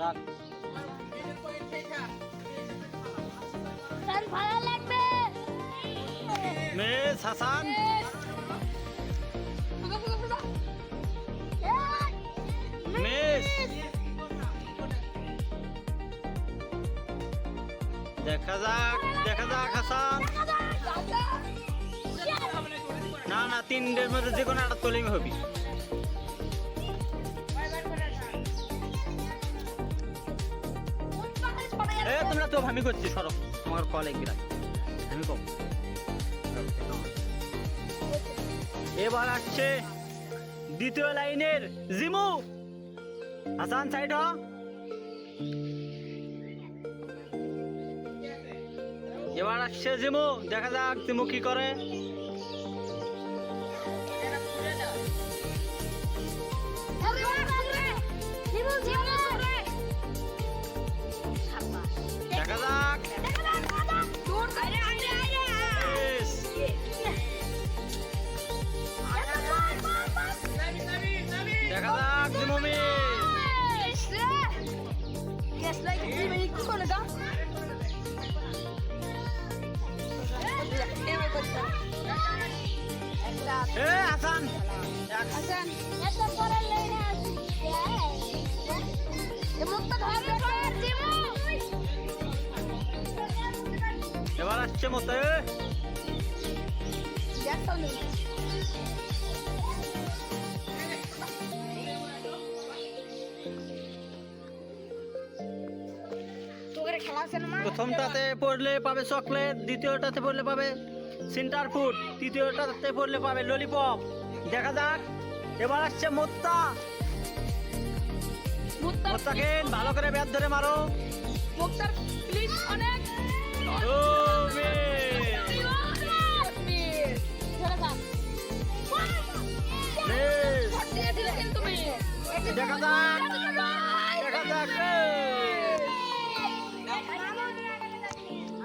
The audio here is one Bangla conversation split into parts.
ডাক ডাক ভালো লাগবে। দেখা যাক দেখা যাক হাসান। না না তিনটের মধ্যে যে কোনো একটা তোলিং হবি। তোমরা তো আমি করছি সরব তোমার কল গিরাই আমি কম এবার আসছে দ্বিতীয় লাইনের জিমু। হাসান সাইড হ। এবার আসছে জিমু। দেখা যাক জিমু কি করে। তোকে খেলা আছে না প্রথমটাতে পড়লে পাবে চকলেট দ্বিতীয়টাতে পড়লে পাবে সিন্টার ফুড তৃতীয়টাতে পড়লে পাবে ললিপপ। দেখা যাক এবার আসছে মোত্তা। মোত্তাকে ভালো করে ব্যাট ধরে মারো। মুক্তার প্লিজ অনেক। মিস। দেখা যাক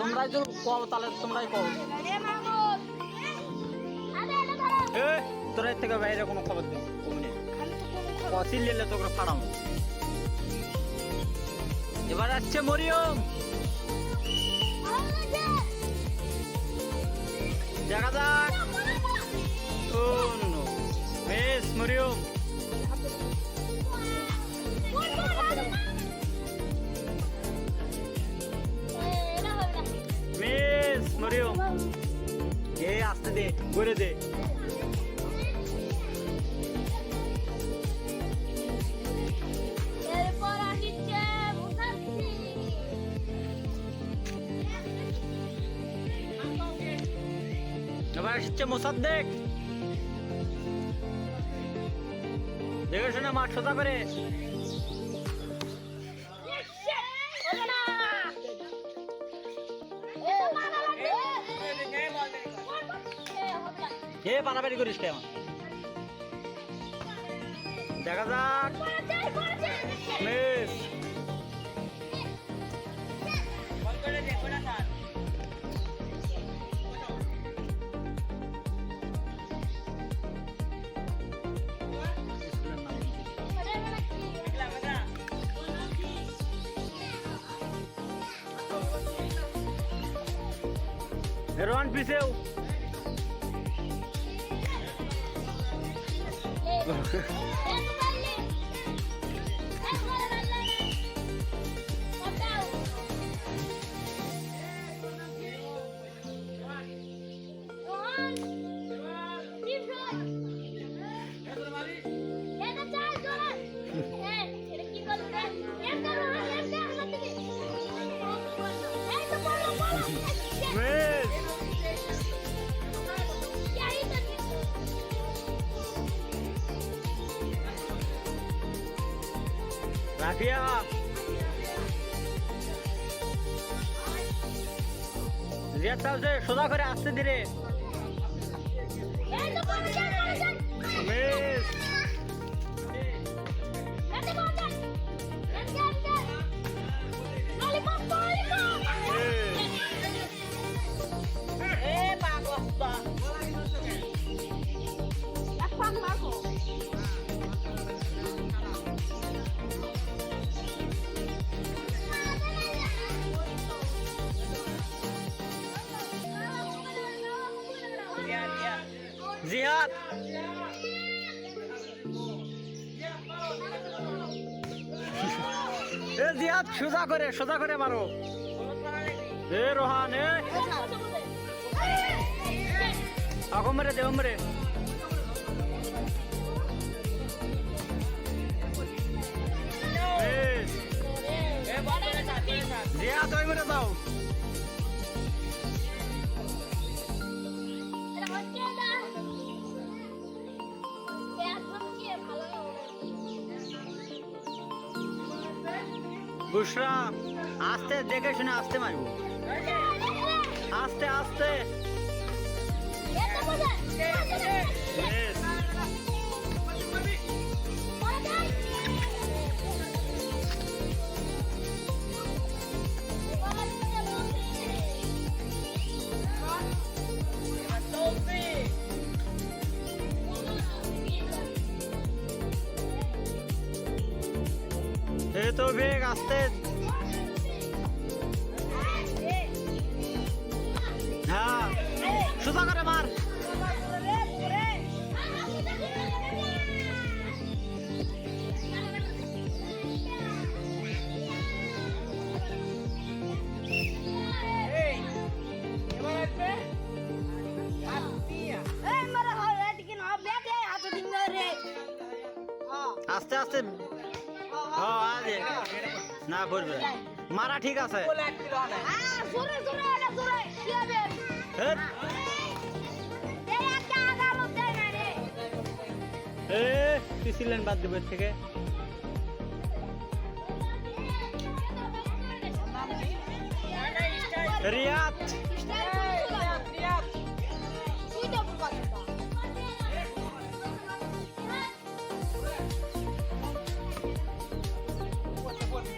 তোমরাই তো কও তাহলে তোমরাই কও এ তোরা থেকে বাইরে কোনো খবর দিও কমনে নিলে তোকে ফাড়াও এবার আসছে মরিয়ম দেখা যাক। ও নো বেশ মরিয়ম। মিস মরিয়ম। এ আসতে দে করে দে। আসছে মোসাদ্দেক। দেখে শুনে মাঠ সোজা করে। এ পানাবাড়ি করিস কে আমার? দেখা যাক। মিস রোহান পিছেও রিয়াদ সাহেব সোজা করে আসতে ধীরে জিহাদ। এ জিহাদ, সোজা করে সোজা করে মারো। এ রোহান, এ। এখন মেরে দেব মেরে। জিহাদ, ওই মেরে দাও। বুসরা আস্তে দেখে শুনে আস্তে মারবো। আস্তে আস্তে। এই তো বেগ আস্তে। হ্যাঁ সোজা করে মার। আস্তে আস্তে না পড়বে না। মারা ঠিক আছে হেৎ। এ পিছিলেন বাদ দেবে থেকে রিয়াদ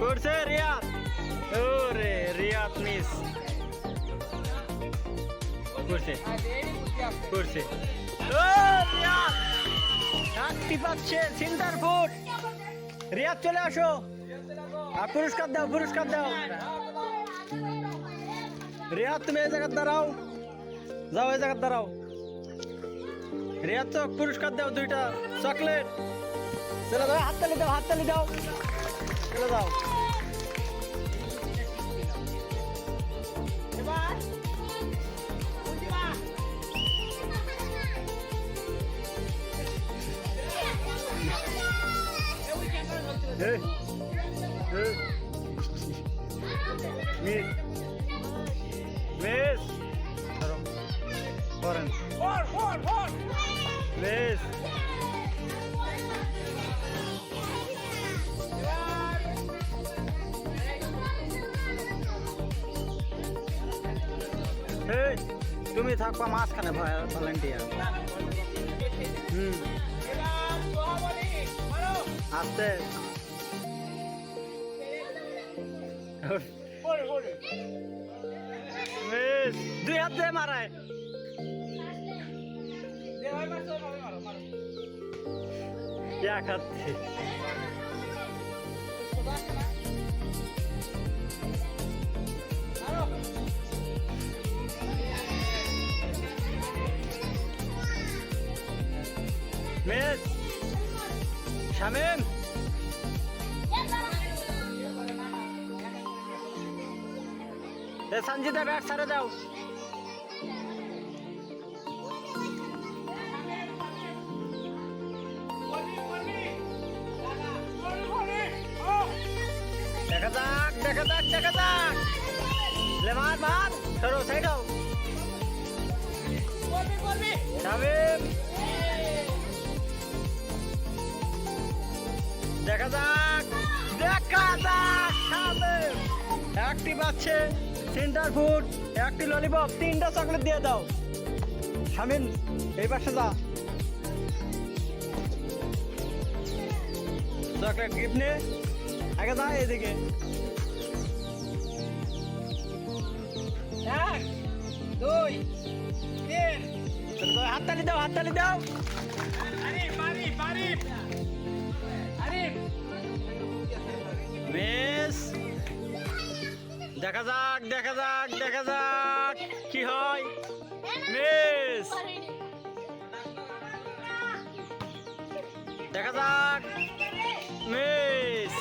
করছে রিয়াদ ওরে রিয়াদ মিস করছে করছে ও রিয়াদ শান্তি পাচ্ছে সিন্টার ফুট রিয়াদ চলে আসো। আর পুরস্কার দাও পুরস্কার দাও। রিয়াদ তুমি এই জায়গায় দাঁড়াও। যাও, এই জায়গায় দাঁড়াও। রিয়াদ তো পুরস্কার দাও দুইটা। চকলেট চলে দাও হাততালি দাও হাততালি দাও। চলে যাও এই, এই, মিস মিস ধরো করেন মিস তুমি থাকবা মাঝখানে ভলেন্টিয়ার হুম। আস্তে। দুই হাত দিয়ে মারায়। এক হাত মিস শামিম। সঞ্জিতা ব্যাট সারে দাও। দেখা যাক দেখা যাক দেখা যাক। লে, মার মার। সরো সাইড হও শামিম। দেখা যাক দেখা যাক শামিম একটি পাচ্ছে সেন্টার ফুড একটি ললিপপ তিনটা চকলেট দিয়ে দাও। শামিম, এই পাশে যা। চকলেট গিফট নে, আগে যা এদিকে। এক, দুই, তিন। হাততালি দাও হাততালি দাও। আরিফ আরিফ আরিফ বেশ। দেখা যাক দেখা যাক দেখা যাক। কি হয়? বেশ। দেখা যাক। বেশ।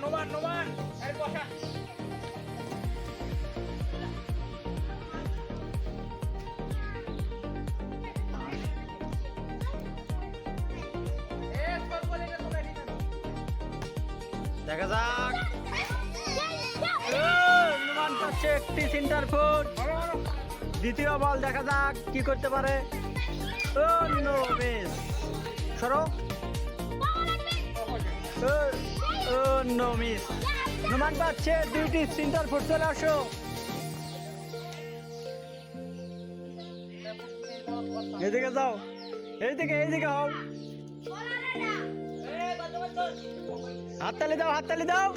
নোমান নোমান দেখা যাক। হনুমান পাচ্ছে একটি সেন্টার ফুট। দ্বিতীয় বল দেখা যাক কি করতে পারে। ও নো সরো। ও, নো মিস হনুমান পাচ্ছে দুইটি সেন্টার ফুট চলে আসো। এদিকে যাও। এইদিকে এইদিকে হও। হাততালি দাও হাততালি দাও।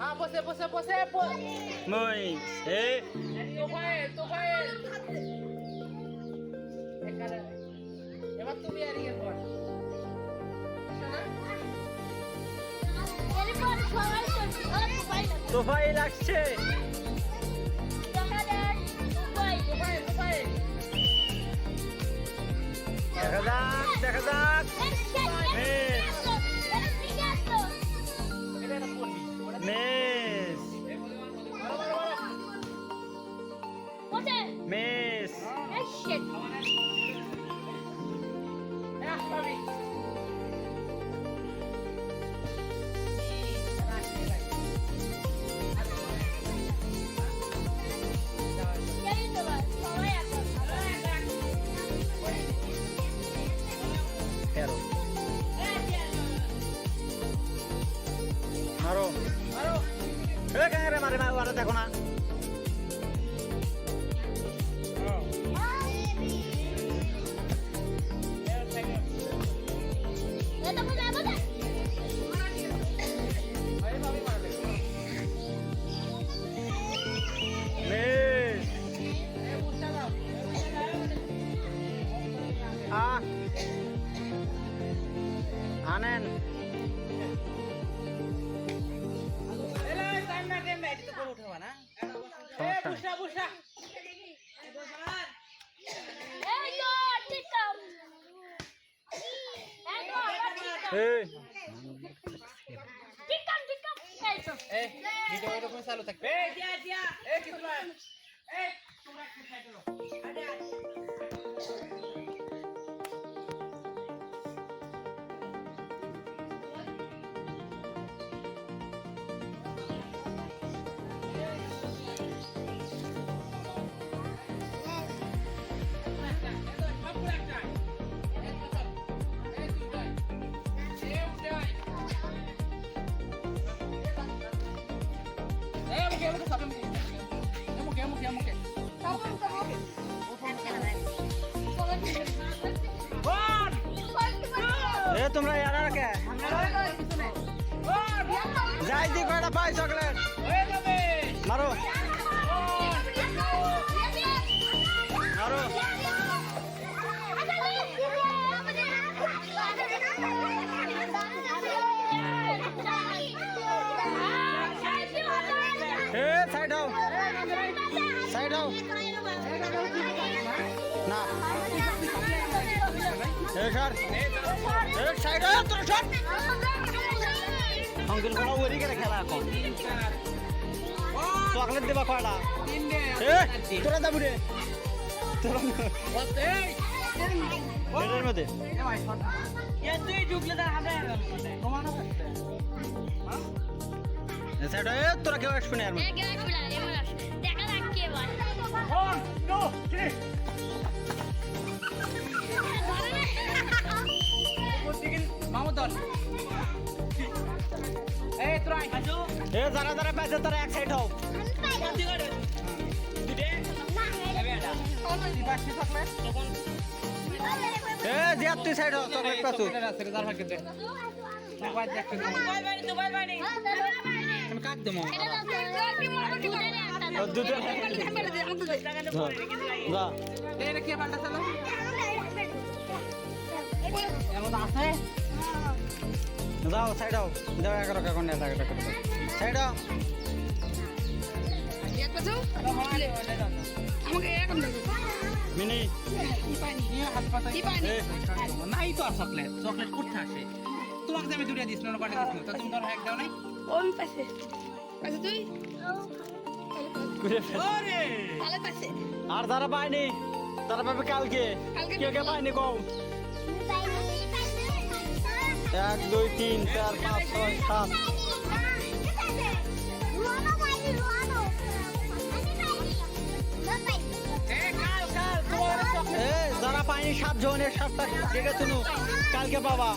হ্যাঁ, বসে, বসে, বসে, বসে। মিস এ তোফায়েল, তোফায়েল। এখানে। এবার তুমি আর ইয়ে কর। তোফাই লাগছে তোফায়েল, তোফায়েল। দেখা যাক দেখা যাক ভিডিও এরকম চালু থাকবে। তোমরা ইয়ারা কে? যাই দি কয়টা পাই চকলেট? মারো। মারো। সাইড হও সাইড হও অঙ্কেল খেলা এখন। চকলেট দেবা কয়টা? তোরা যাবি রে। তোরা এটার মধ্যে। এ তোরা কেউ আসবে না দেখা যাক কে এবার ধরে নে। মামু ধর এই তোরা হাজু এ যারা যারা পাইছে তারা এক সাইড হও। তুই সাইড হও চকলেট আমি কাক দেবো? দুটো যাও সাইড হও। যাও এগারো কাকন এগারো কাকন সাইড হও এক আমাকে এরকম দেখো মিনি। কি পানি হাসপাতাল কি পানি এ। নাই তো আর চকলেট চকলেট কোথা আসে? তোমাকে আমি দুটো দিস না কটা দিস তো তুমি ধর এক দাও নাই? ওই পাশে। পাশে তুই? ঘুরে ফেল। ওরে! তাহলে পাশে। আর যারা পায়নি তারা পাবে কালকে। কালকে কে কে পায়নি কও। এক দুই তিন চার পাঁচ ছয় সাত। যারা পায়নি সাত জনের সাতটা ডেকে শুনু কালকে পাবা।